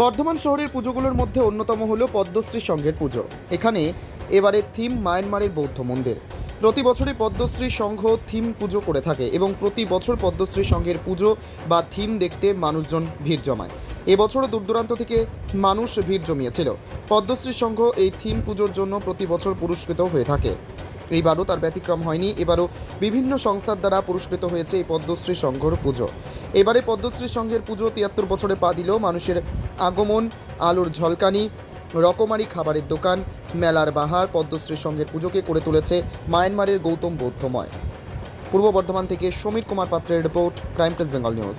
বর্ধমান শহরের পুজোগুলোর মধ্যে অন্যতম হলো পদ্মশ্রী সংঘের পুজো। এখানে এবারে থিম মায়ানমারের বৌদ্ধ মন্দির। প্রতি বছরই পদ্মশ্রী সংঘ থিম পুজো করে থাকে এবং প্রতি বছর পদ্মশ্রী সংঘের পুজো বা থিম দেখতে মানুষজন ভিড় জমায়। এবছরও দূর দূরান্ত থেকে মানুষ ভিড় জমিয়েছিল। পদ্মশ্রী সংঘ এই থিম পুজোর জন্য প্রতি বছর পুরস্কৃত হয়ে থাকে। এইবারও তার ব্যতিক্রম হয়নি। এবারও বিভিন্ন সংস্থার দ্বারা পুরস্কৃত হয়েছে এই পদ্মশ্রী সংঘর পুজো। এবারে পদ্মশ্রী সংঘের পুজো তিয়াত্তর বছরে পা দিলেও মানুষের আগমন, আলোর ঝলকানি, রকমারি খাবারের দোকান, মেলার বাহার, পদ্মশ্রী সংঘের পুজোকে করে তুলেছে মায়ানমারের গৌতম বৌদ্ধময়। পূর্ব বর্ধমান থেকে সমীর কুমার পাত্রের report, crime press Bengal news.